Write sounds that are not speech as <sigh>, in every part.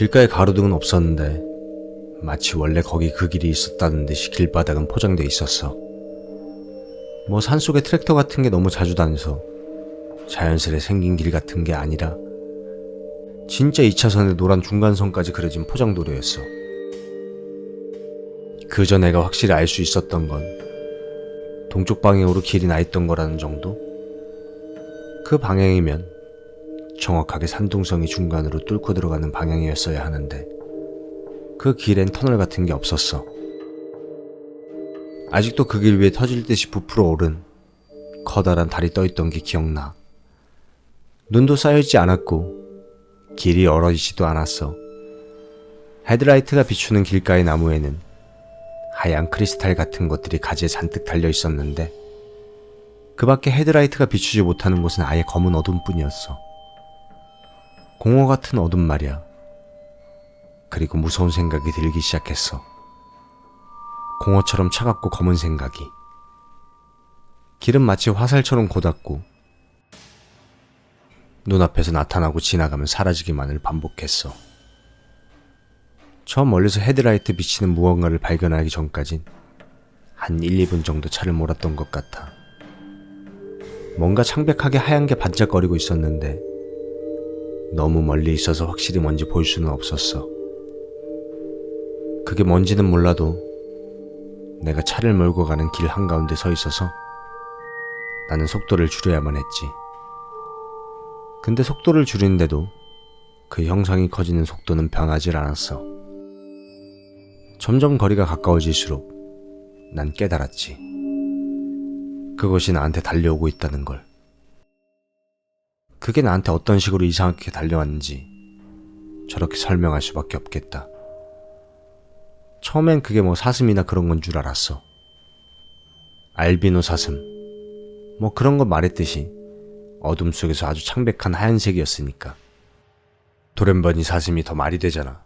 길가에 가로등은 없었는데 마치 원래 거기 그 길이 있었다는 듯이 길바닥은 포장돼 있었어. 뭐 산속에 트랙터 같은 게 너무 자주 다녀서 자연스레 생긴 길 같은 게 아니라 진짜 2차선에 노란 중간선까지 그려진 포장도로였어. 그저 내가 확실히 알 수 있었던 건 동쪽 방향으로 길이 나 있던 거라는 정도? 그 방향이면 정확하게 산둥성이 중간으로 뚫고 들어가는 방향이었어야 하는데 그 길엔 터널 같은 게 없었어. 아직도 그 길 위에 터질 듯이 부풀어 오른 커다란 달이 떠 있던 게 기억나. 눈도 쌓여있지 않았고 길이 얼어지지도 않았어. 헤드라이트가 비추는 길가의 나무에는 하얀 크리스탈 같은 것들이 가지에 잔뜩 달려 있었는데 그 밖에 헤드라이트가 비추지 못하는 곳은 아예 검은 어둠뿐이었어. 공허 같은 어둠 말이야. 그리고 무서운 생각이 들기 시작했어. 공허처럼 차갑고 검은 생각이. 길은 마치 화살처럼 고닫고 눈앞에서 나타나고 지나가면 사라지기만을 반복했어. 저 멀리서 헤드라이트 비치는 무언가를 발견하기 전까진 한 1, 2분 정도 차를 몰았던 것 같아. 뭔가 창백하게 하얀 게 반짝거리고 있었는데 너무 멀리 있어서 확실히 뭔지 볼 수는 없었어. 그게 뭔지는 몰라도 내가 차를 몰고 가는 길 한가운데 서 있어서 나는 속도를 줄여야만 했지. 근데 속도를 줄이는데도 그 형상이 커지는 속도는 변하질 않았어. 점점 거리가 가까워질수록 난 깨달았지. 그것이 나한테 달려오고 있다는 걸. 그게 나한테 어떤 식으로 이상하게 달려왔는지 저렇게 설명할 수밖에 없겠다. 처음엔 그게 뭐 사슴이나 그런 건 줄 알았어. 알비노 사슴. 뭐 그런 거 말했듯이 어둠 속에서 아주 창백한 하얀색이었으니까. 도련변이 사슴이 더 말이 되잖아.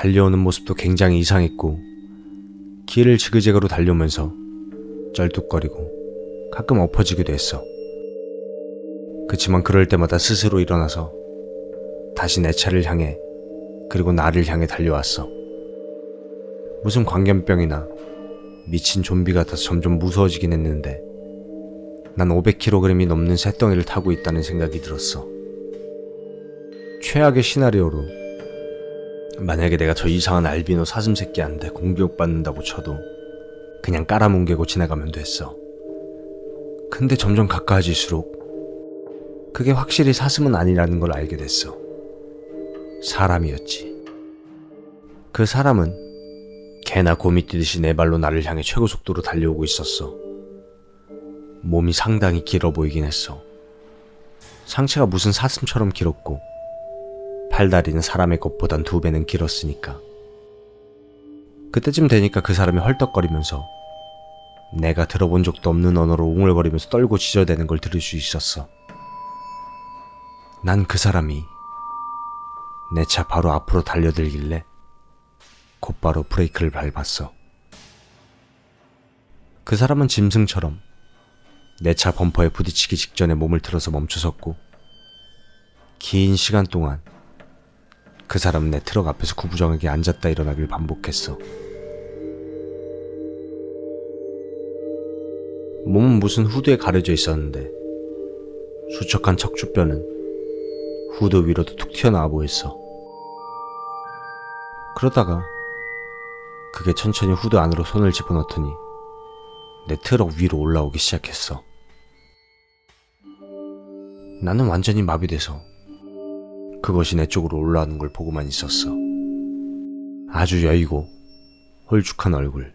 달려오는 모습도 굉장히 이상했고, 길을 지그재그로 달려오면서 쩔뚝거리고 가끔 엎어지기도 했어. 그치만 그럴 때마다 스스로 일어나서 다시 내 차를 향해 그리고 나를 향해 달려왔어. 무슨 광견병이나 미친 좀비 같아서 점점 무서워지긴 했는데 난 500kg이 넘는 새덩이를 타고 있다는 생각이 들었어. 최악의 시나리오로 만약에 내가 저 이상한 알비노 사슴 새끼한테 공격받는다고 쳐도 그냥 깔아뭉개고 지나가면 됐어. 근데 점점 가까워질수록 그게 확실히 사슴은 아니라는 걸 알게 됐어. 사람이었지. 그 사람은 개나 곰이 뛰듯이 내 발로 나를 향해 최고 속도로 달려오고 있었어. 몸이 상당히 길어 보이긴 했어. 상체가 무슨 사슴처럼 길었고, 팔다리는 사람의 것보단 두 배는 길었으니까. 그때쯤 되니까 그 사람이 헐떡거리면서 내가 들어본 적도 없는 언어로 웅얼거리면서 떨고 지저대는 걸 들을 수 있었어. 난 그 사람이 내 차 바로 앞으로 달려들길래 곧바로 브레이크를 밟았어. 그 사람은 짐승처럼 내 차 범퍼에 부딪히기 직전에 몸을 틀어서 멈춰섰고 긴 시간 동안 그 사람은 내 트럭 앞에서 구부정하게 앉았다 일어나길 반복했어. 몸은 무슨 후드에 가려져 있었는데 수척한 척추뼈는 후드 위로도 툭 튀어나와 보였어. 그러다가 그게 천천히 후드 안으로 손을 집어넣더니 내 트럭 위로 올라오기 시작했어. 나는 완전히 마비돼서 그것이 내 쪽으로 올라오는 걸 보고만 있었어. 아주 여이고 홀쭉한 얼굴,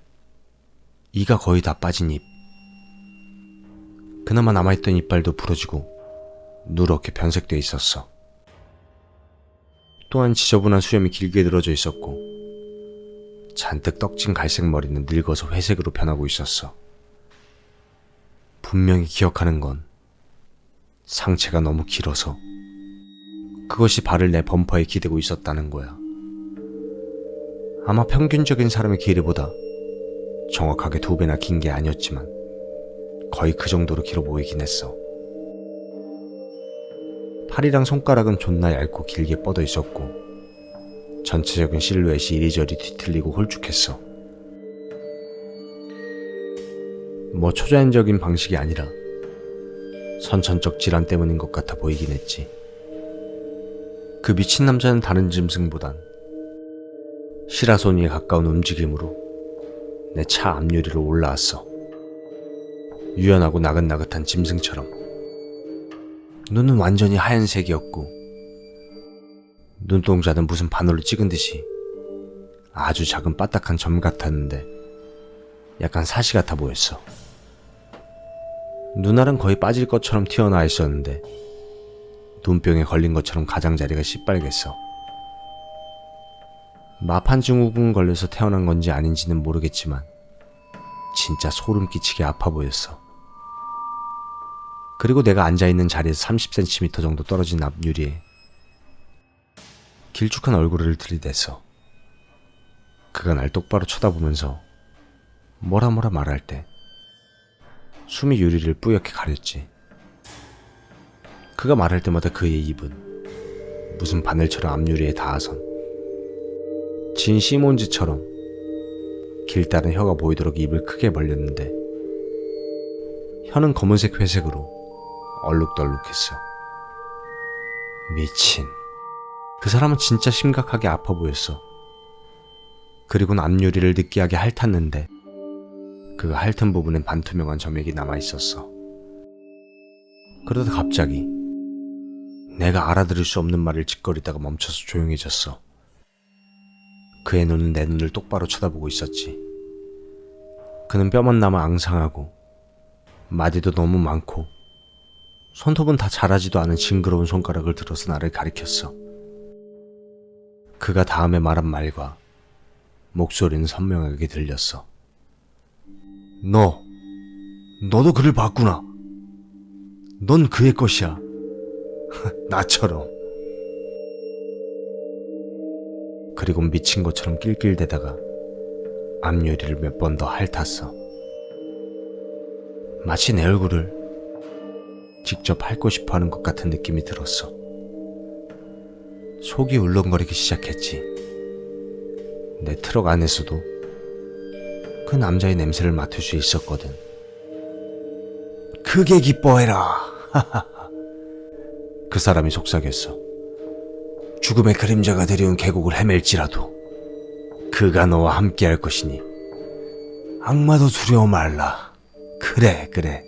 이가 거의 다 빠진 입. 그나마 남아있던 이빨도 부러지고 누렇게 변색돼 있었어. 또한 지저분한 수염이 길게 늘어져 있었고 잔뜩 떡진 갈색 머리는 늙어서 회색으로 변하고 있었어. 분명히 기억하는 건 상체가 너무 길어서 그것이 발을 내 범퍼에 기대고 있었다는 거야. 아마 평균적인 사람의 길이보다 정확하게 두 배나 긴 게 아니었지만 거의 그 정도로 길어 보이긴 했어. 팔이랑 손가락은 존나 얇고 길게 뻗어 있었고 전체적인 실루엣이 이리저리 뒤틀리고 홀쭉했어. 뭐 초자연적인 방식이 아니라 선천적 질환 때문인 것 같아 보이긴 했지. 그 미친 남자는 다른 짐승보단 시라소니에 가까운 움직임으로 내 차 앞유리로 올라왔어. 유연하고 나긋나긋한 짐승처럼. 눈은 완전히 하얀색이었고, 눈동자는 무슨 바늘로 찍은 듯이 아주 작은 빠딱한 점 같았는데, 약간 사시 같아 보였어. 눈알은 거의 빠질 것처럼 튀어나와 있었는데, 눈병에 걸린 것처럼 가장자리가 시빨갰어. 마판 증후군 걸려서 태어난 건지 아닌지는 모르겠지만 진짜 소름 끼치게 아파 보였어. 그리고 내가 앉아있는 자리에서 30cm 정도 떨어진 앞유리에 길쭉한 얼굴을 들이댔어. 그가 날 똑바로 쳐다보면서 뭐라 뭐라 말할 때 숨이 유리를 뿌옇게 가렸지. 그가 말할 때마다 그의 입은 무슨 바늘처럼 앞유리에 닿아선 진 시몬즈처럼 길다란 혀가 보이도록 입을 크게 벌렸는데 혀는 검은색 회색으로 얼룩덜룩했어. 미친. 그 사람은 진짜 심각하게 아파 보였어. 그리고는 앞유리를 느끼하게 핥았는데 그가 핥은 부분엔 반투명한 점액이 남아 있었어. 그러다 갑자기 내가 알아들을 수 없는 말을 짓거리다가 멈춰서 조용해졌어. 그의 눈은 내 눈을 똑바로 쳐다보고 있었지. 그는 뼈만 남아 앙상하고 마디도 너무 많고 손톱은 다 자라지도 않은 징그러운 손가락을 들어서 나를 가리켰어. 그가 다음에 말한 말과 목소리는 선명하게 들렸어. 너, 너도 그를 봤구나. 넌 그의 것이야. <laughs> 나처럼. 그리고 미친 것처럼 낄낄대다가 앞 유리를 몇 번 더 핥았어. 마치 내 얼굴을 직접 핥고 싶어 하는 것 같은 느낌이 들었어. 속이 울렁거리기 시작했지. 내 트럭 안에서도 그 남자의 냄새를 맡을 수 있었거든. 크게 기뻐해라. <laughs> 그 사람이 속삭였어. 죽음의 그림자가 데려온 계곡을 헤맬지라도 그가 너와 함께할 것이니 악마도 두려워 말라. 그래, 그래,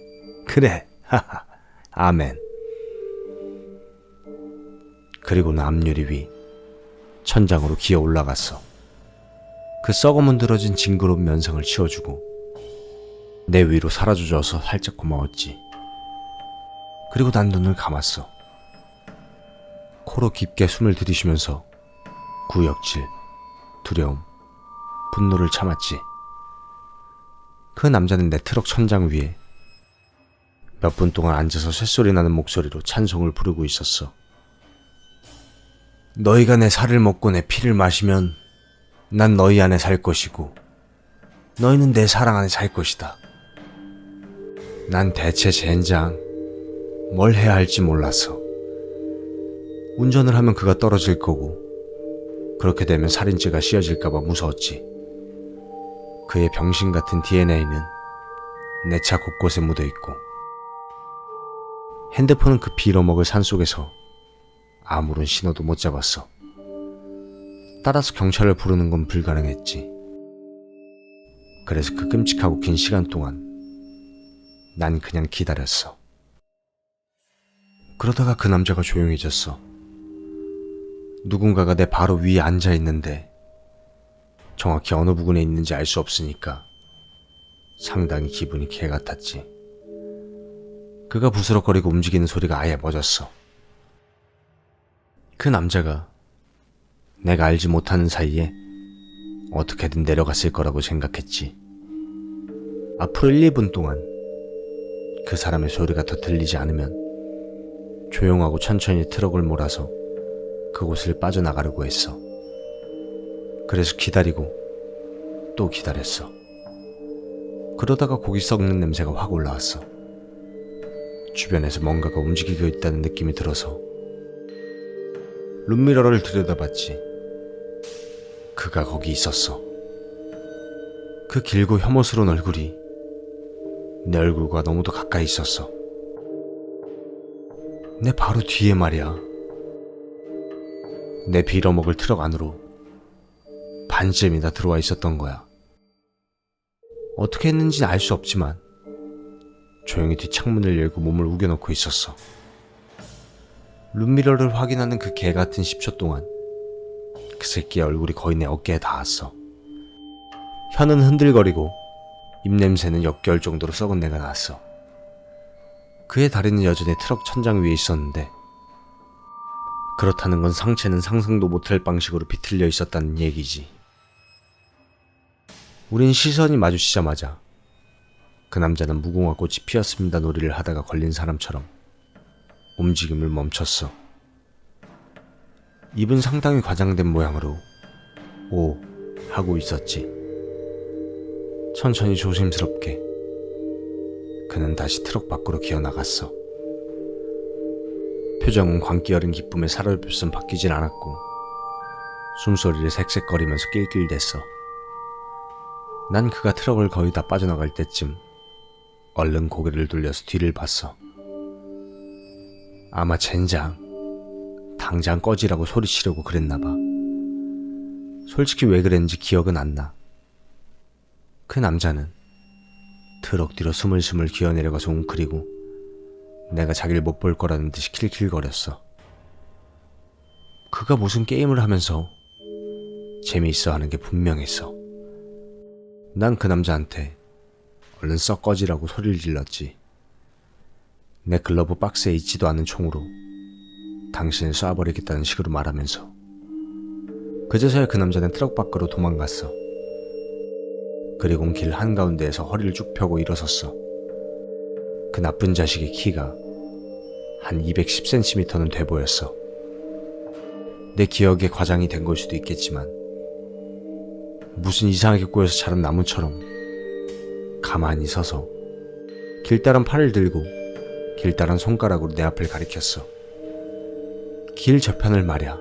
그래. 하하. 아멘. 그리고는 앞유리 위 천장으로 기어 올라갔어. 그 썩어 문드러진 징그러운 면상을 치워주고 내 위로 사라져줘서 살짝 고마웠지. 그리고 난 눈을 감았어. 코로 깊게 숨을 들이쉬면서 구역질, 두려움, 분노를 참았지. 그 남자는 내 트럭 천장 위에 몇 분 동안 앉아서 쇳소리 나는 목소리로 찬송을 부르고 있었어. 너희가 내 살을 먹고 내 피를 마시면 난 너희 안에 살 것이고 너희는 내 사랑 안에 살 것이다. 난 대체 젠장 뭘 해야 할지 몰랐어. 운전을 하면 그가 떨어질 거고 그렇게 되면 살인죄가 씌어질까봐 무서웠지. 그의 병신 같은 DNA는 내 차 곳곳에 묻어 있고 핸드폰은 그 빌어먹을 산속에서 아무런 신호도 못 잡았어. 따라서 경찰을 부르는 건 불가능했지. 그래서 그 끔찍하고 긴 시간 동안 난 그냥 기다렸어. 그러다가 그 남자가 조용해졌어. 누군가가 내 바로 위에 앉아 있는데 정확히 어느 부분에 있는지 알 수 없으니까 상당히 기분이 개 같았지. 그가 부스럭거리고 움직이는 소리가 아예 멎었어. 그 남자가 내가 알지 못하는 사이에 어떻게든 내려갔을 거라고 생각했지. 앞으로 1, 2분 동안 그 사람의 소리가 더 들리지 않으면 조용하고 천천히 트럭을 몰아서 그곳을 빠져나가려고 했어. 그래서 기다리고 또 기다렸어. 그러다가 고기 썩는 냄새가 확 올라왔어. 주변에서 뭔가가 움직이고 있다는 느낌이 들어서 룸미러를 들여다봤지. 그가 거기 있었어. 그 길고 혐오스러운 얼굴이 내 얼굴과 너무도 가까이 있었어. 내 바로 뒤에 말이야. 내 빌어먹을 트럭 안으로 반쯤이나 들어와 있었던 거야. 어떻게 했는지는 알수 없지만 조용히 뒷창문을 열고 몸을 우겨놓고 있었어. 룸미러를 확인하는 그 개 같은 10초 동안 그 새끼의 얼굴이 거의 내 어깨에 닿았어. 혀는 흔들거리고 입냄새는 역겨울 정도로 썩은 내가 났어. 그의 다리는 여전히 트럭 천장 위에 있었는데 그렇다는 건 상체는 상상도 못할 방식으로 비틀려 있었다는 얘기지. 우린 시선이 마주치자마자 그 남자는 무궁화 꽃이 피었습니다 놀이를 하다가 걸린 사람처럼 움직임을 멈췄어. 입은 상당히 과장된 모양으로 오 하고 있었지. 천천히 조심스럽게 그는 다시 트럭 밖으로 기어나갔어. 표정은 광기 어린 기쁨에 살얼빛은 바뀌진 않았고 숨소리를 색색거리면서 낄낄댔어. 난 그가 트럭을 거의 다 빠져나갈 때쯤 얼른 고개를 돌려서 뒤를 봤어. 아마 젠장 당장 꺼지라고 소리치려고 그랬나 봐. 솔직히 왜 그랬는지 기억은 안 나. 그 남자는 트럭 뒤로 스물스물 기어내려가서 웅크리고 내가 자기를 못 볼 거라는 듯이 킬킬거렸어. 그가 무슨 게임을 하면서 재미있어 하는 게 분명했어. 난 그 남자한테 얼른 썩 꺼지라고 소리를 질렀지. 내 글러브 박스에 있지도 않은 총으로 당신을 쏴버리겠다는 식으로 말하면서 그제서야 그 남자는 트럭 밖으로 도망갔어. 그리고 길 한가운데에서 허리를 쭉 펴고 일어섰어. 그 나쁜 자식의 키가 한 210cm는 돼 보였어. 내 기억에 과장이 된 걸 수도 있겠지만 무슨 이상하게 꼬여서 자란 나무처럼 가만히 서서 길다란 팔을 들고 길다란 손가락으로 내 앞을 가리켰어. 길 저편을 말야.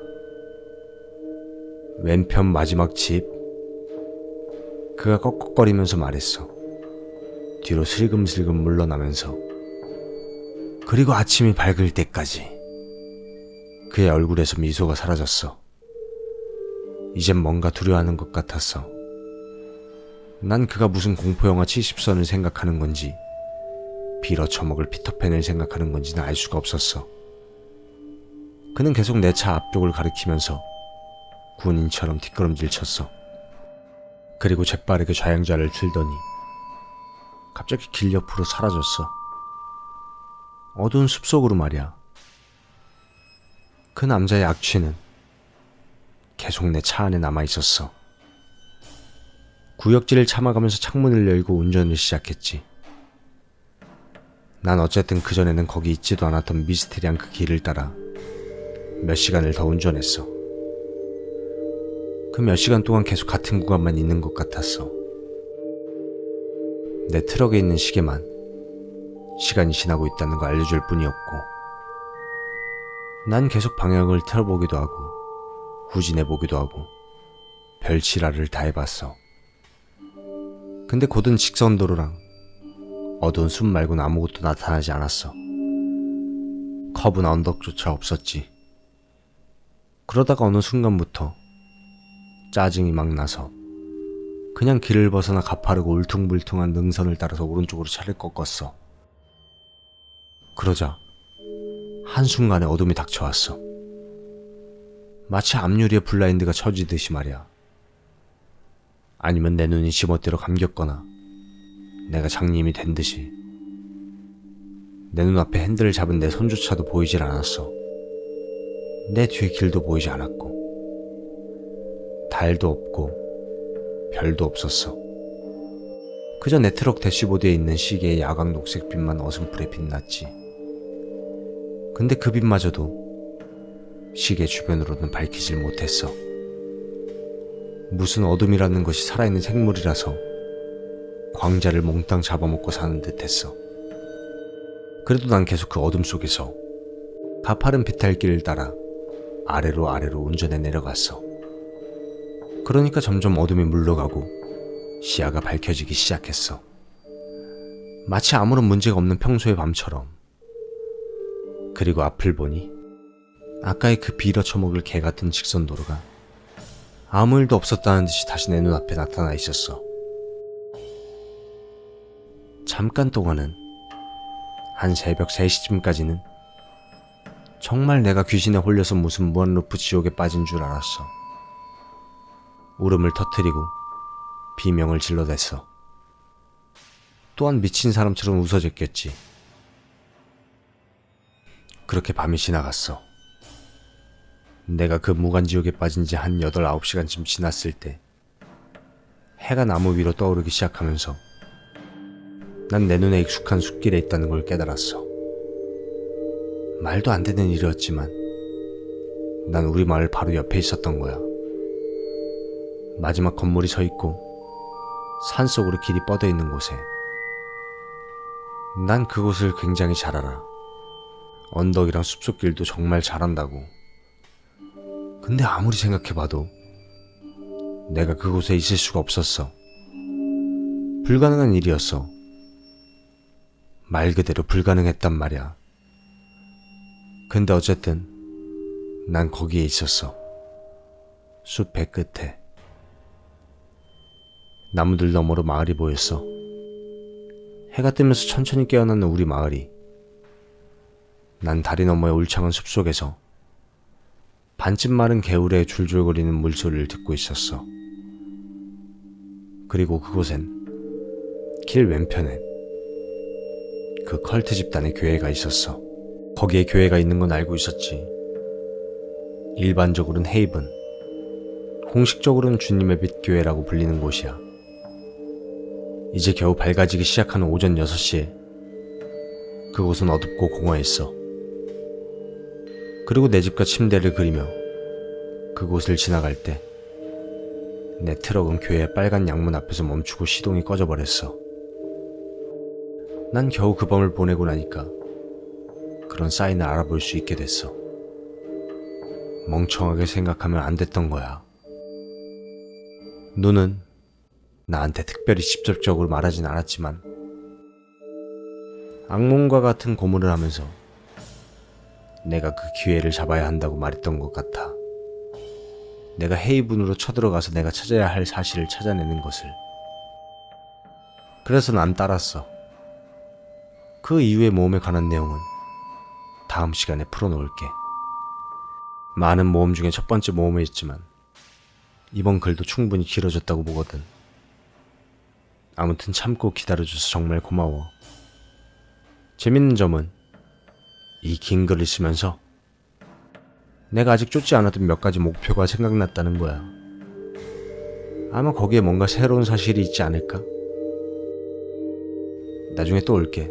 왼편 마지막 집. 그가 꺽꺽거리면서 말했어. 뒤로 슬금슬금 물러나면서. 그리고 아침이 밝을 때까지. 그의 얼굴에서 미소가 사라졌어. 이젠 뭔가 두려워하는 것 같았어. 난 그가 무슨 공포영화 70선을 생각하는 건지, 빌어 처먹을 피터팬을 생각하는 건지는 알 수가 없었어. 그는 계속 내 차 앞쪽을 가리키면서 군인처럼 뒷걸음질 쳤어. 그리고 재빠르게 좌양좌를 틀더니 갑자기 길 옆으로 사라졌어. 어두운 숲속으로 말이야. 그 남자의 악취는 계속 내 차 안에 남아 있었어. 구역질을 참아가면서 창문을 열고 운전을 시작했지. 난 어쨌든 그전에는 거기 있지도 않았던 미스테리한 그 길을 따라 몇 시간을 더 운전했어. 그 몇 시간 동안 계속 같은 구간만 있는 것 같았어. 내 트럭에 있는 시계만 시간이 지나고 있다는 거 알려줄 뿐이었고, 난 계속 방향을 틀어보기도 하고, 후진해보기도 하고, 별치라를 다 해봤어. 근데 곧은 직선도로랑 어두운 숲 말고는 아무것도 나타나지 않았어. 커브나 언덕조차 없었지. 그러다가 어느 순간부터 짜증이 막 나서 그냥 길을 벗어나 가파르고 울퉁불퉁한 능선을 따라서 오른쪽으로 차를 꺾었어. 그러자 한순간에 어둠이 닥쳐왔어. 마치 앞유리에 블라인드가 쳐지듯이 말이야. 아니면 내 눈이 지멋대로 감겼거나 내가 장님이 된 듯이 내 눈앞에 핸들을 잡은 내 손조차도 보이질 않았어. 내 뒤에 길도 보이지 않았고 달도 없고 별도 없었어. 그저 내 트럭 대시보드에 있는 시계의 야광 녹색 빛만 어슴푸레 빛났지. 근데 그 빛마저도 시계 주변으로는 밝히질 못했어. 무슨 어둠이라는 것이 살아있는 생물이라서 광자를 몽땅 잡아먹고 사는 듯 했어. 그래도 난 계속 그 어둠 속에서 가파른 비탈길을 따라 아래로 아래로 운전해 내려갔어. 그러니까 점점 어둠이 물러가고 시야가 밝혀지기 시작했어. 마치 아무런 문제가 없는 평소의 밤처럼. 그리고 앞을 보니 아까의 그 빌어 처먹을 개 같은 직선 도로가 아무 일도 없었다는 듯이 다시 내 눈앞에 나타나 있었어. 잠깐 동안은 한 새벽 3시쯤까지는 정말 내가 귀신에 홀려서 무슨 무한루프 지옥에 빠진 줄 알았어. 울음을 터뜨리고 비명을 질러댔어. 또한 미친 사람처럼 웃어댔겠지. 그렇게 밤이 지나갔어. 내가 그 무간지옥에 빠진 지 한 8, 9시간쯤 지났을 때 해가 나무 위로 떠오르기 시작하면서 난 내 눈에 익숙한 숲길에 있다는 걸 깨달았어. 말도 안 되는 일이었지만 난 우리 마을 바로 옆에 있었던 거야. 마지막 건물이 서 있고 산속으로 길이 뻗어 있는 곳에 난 그곳을 굉장히 잘 알아. 언덕이랑 숲속 길도 정말 잘한다고. 근데 아무리 생각해봐도 내가 그곳에 있을 수가 없었어. 불가능한 일이었어. 말 그대로 불가능했단 말이야. 근데 어쨌든 난 거기에 있었어. 숲의 끝에. 나무들 너머로 마을이 보였어. 해가 뜨면서 천천히 깨어나는 우리 마을이. 난 다리 너머의 울창한 숲속에서 반쯤 마른 개울에 줄줄거리는 물소리를 듣고 있었어. 그리고 그곳엔 길 왼편엔 그 컬트 집단의 교회가 있었어. 거기에 교회가 있는 건 알고 있었지. 일반적으로는 헤이븐, 공식적으로는 주님의 빛 교회라고 불리는 곳이야. 이제 겨우 밝아지기 시작하는 오전 6시에 그곳은 어둡고 공허했어. 그리고 내 집과 침대를 그리며 그곳을 지나갈 때 내 트럭은 교회 빨간 양문 앞에서 멈추고 시동이 꺼져버렸어. 난 겨우 그 밤을 보내고 나니까 그런 사인을 알아볼 수 있게 됐어. 멍청하게 생각하면 안 됐던 거야. 눈은 나한테 특별히 직접적으로 말하진 않았지만 악몽과 같은 고문을 하면서 내가 그 기회를 잡아야 한다고 말했던 것 같아. 내가 헤이븐으로 쳐들어가서 내가 찾아야 할 사실을 찾아내는 것을. 그래서 난 따랐어. 그 이후의 모험에 관한 내용은 다음 시간에 풀어놓을게. 많은 모험 중에 첫 번째 모험이었지만 이번 글도 충분히 길어졌다고 보거든. 아무튼 참고 기다려줘서 정말 고마워. 재밌는 점은 이 긴 글을 쓰면서 내가 아직 쫓지 않았던 몇 가지 목표가 생각났다는 거야. 아마 거기에 뭔가 새로운 사실이 있지 않을까? 나중에 또 올게.